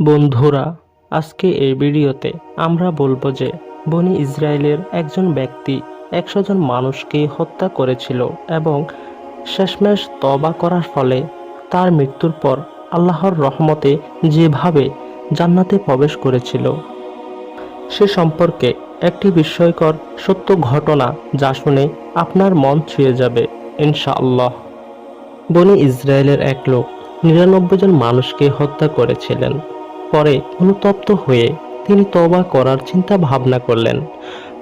বন্ধুরা, আজকে এই ভিডিওতে আমরা বলব যে বনি ইসরায়েলের একজন ব্যক্তি একশো জন মানুষকে হত্যা করেছিল এবং শেষমেশ তবা করার ফলে তার মৃত্যুর পর আল্লাহর রহমতে যেভাবে জান্নাতে প্রবেশ করেছিল। সে সম্পর্কে একটি বিস্ময়কর সত্য ঘটনা যা শুনে আপনার মন ছুঁয়ে যাবে, ইনশাআল্লাহ। বনি ইসরায়েলের এক লোক নিরানব্বই জন মানুষকে হত্যা করেছিলেন। পরে অনুতপ্ত হয়ে তিনি তবা করার চিন্তা ভাবনা করলেন।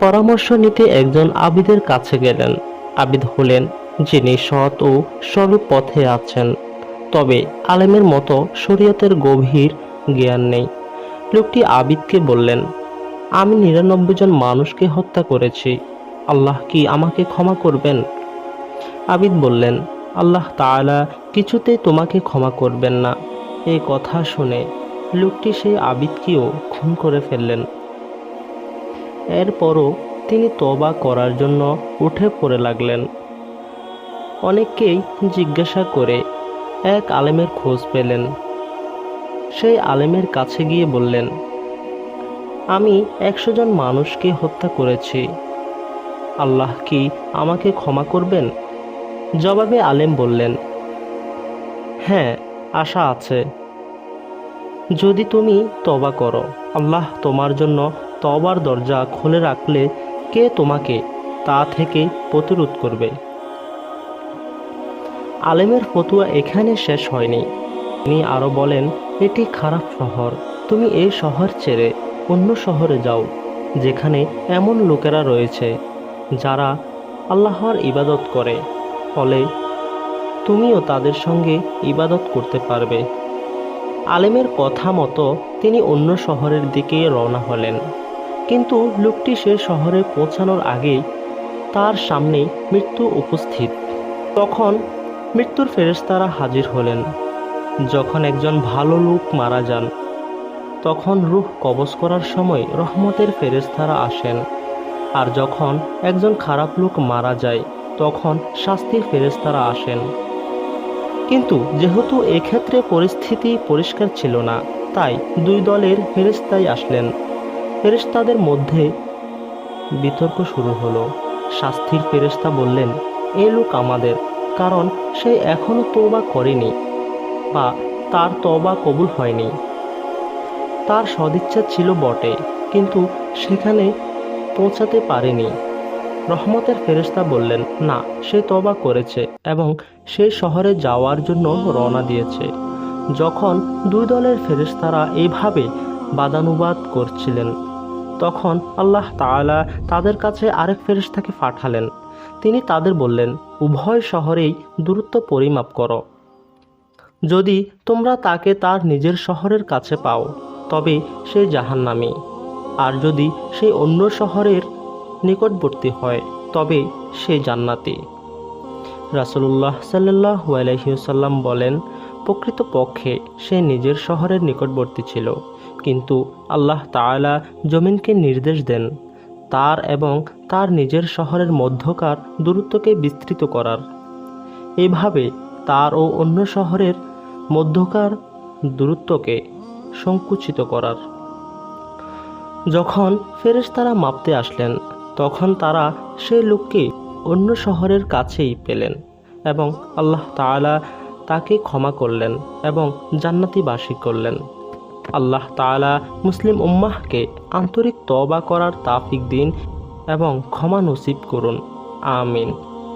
পরামর্শ নিতে একজন আবিদের কাছে গেলেন। আবিদ হলেন যিনি সৎ ও সরল পথে আছেন। তবে আলেমের মতো শরীয়তের গভীর জ্ঞান নেই। লোকটি আবিদকে বললেন, আমি নিরানব্বই জন মানুষকে হত্যা করেছি। আল্লাহ কি আমাকে ক্ষমা করবেন? আবিদ বললেন, আল্লাহ তাআলা কিছুতেই তোমাকে ক্ষমা করবেন না। এই কথা শুনে লোকটি সেই আবিদকেও খুন করে ফেললেন। এরপরও তিনি তবা করার জন্য উঠে পড়ে লাগলেন। অনেককেই জিজ্ঞাসা করে এক আলেমের খোঁজ পেলেন। সেই আলেমের কাছে গিয়ে বললেন, আমি একশো জন মানুষকে হত্যা করেছি। আল্লাহ কি আমাকে ক্ষমা করবেন? জবাবে আলেম বললেন হ্যাঁ আশা আছে। যদি তুমি তবা করো, আল্লাহ তোমার জন্য তবার দরজা খুলে রাখলে কে তোমাকে তা থেকে প্রতিরোধ করবে? আলেমের ফতুয়া এখানে শেষ হয়নি। তিনি আরও বলেন, এটি খারাপ শহর। তুমি এই শহর ছেড়ে অন্য শহরে যাও, যেখানে এমন লোকেরা রয়েছে, যারা আল্লাহর ইবাদত করে। ফলে তুমিও তাদের সঙ্গে ইবাদত করতে পারবে। আলেমের কথা মতো তিনি অন্য শহরের দিকে রওনা হলেন। কিন্তু লোকটি সে শহরে পৌঁছানোর আগেই তার সামনে মৃত্যু উপস্থিত। তখন মৃত্যুর ফেরেশতারা হাজির হলেন। যখন একজন ভালো লোক মারা যান, তখন রূহ কবজ করার সময় রহমতের ফেরেশতারা আসেন। আর যখন একজন খারাপ লোক মারা যায়, তখন শাস্তির ফেরেশতারা আসেন। কিন্তু যেহেতু এক্ষেত্রে পরিস্থিতি পরিষ্কার ছিল না, তাই দুই দলের ফেরেশতাই আসলেন। ফেরেশতাদের মধ্যে বিতর্ক শুরু হলো। শাস্তির ফেরেশতা বললেন, এ লোক আমাদের, কারণ সে এখনও তওবা করেনি বা তার তওবা কবুল হয়নি। তার সদিচ্ছা ছিল বটে, কিন্তু সেখানে পৌঁছাতে পারেনি। রহমতের ফেরেশতা বললেন, না, সে তবা করেছে এবং সে শহরে যাওয়ার জন্য রওনা দিয়েছে। যখন দুই দলের ফেরেস্তারা এইভাবে বাদানুবাদ করছিলেন, তখন আল্লাহ তালা তাদের কাছে আরেক ফেরেশতাকে পাঠালেন। তিনি তাদের বললেন, উভয় শহরেই দূরত্ব পরিমাপ করো। যদি তোমরা তাকে তার নিজের শহরের কাছে পাও, তবে সে জাহান্নামী। আর যদি সে অন্য শহরের নিকটবর্তী হয়, তবে সে জান্নাতি। রাসুলুল্লাহ সাল্লাহ আলহিউসাল্লাম বলেন, প্রকৃতপক্ষে সে নিজের শহরের নিকটবর্তী ছিল, কিন্তু আল্লাহ তাআলা জমিনকে নির্দেশ দেন, তার এবং তার নিজের শহরের মধ্যকার দূরত্বকে বিস্তৃত করার। এভাবে তার ও অন্য শহরের মধ্যকার দূরত্বকে সংকুচিত করার। যখন ফেরেশতারা মাপতে আসলেন তখন তারা সে লোককে অন্য শহরের কাছেই পেলেন এবং আল্লাহ তালা তাকে ক্ষমা করলেন এবং জান্নাতি জান্নাতিবাসী করলেন। আল্লাহ তালা মুসলিম উম্মাহকে আন্তরিক তবা করার তাফিক দিন এবং ক্ষমা নসিব করুন। আমিন।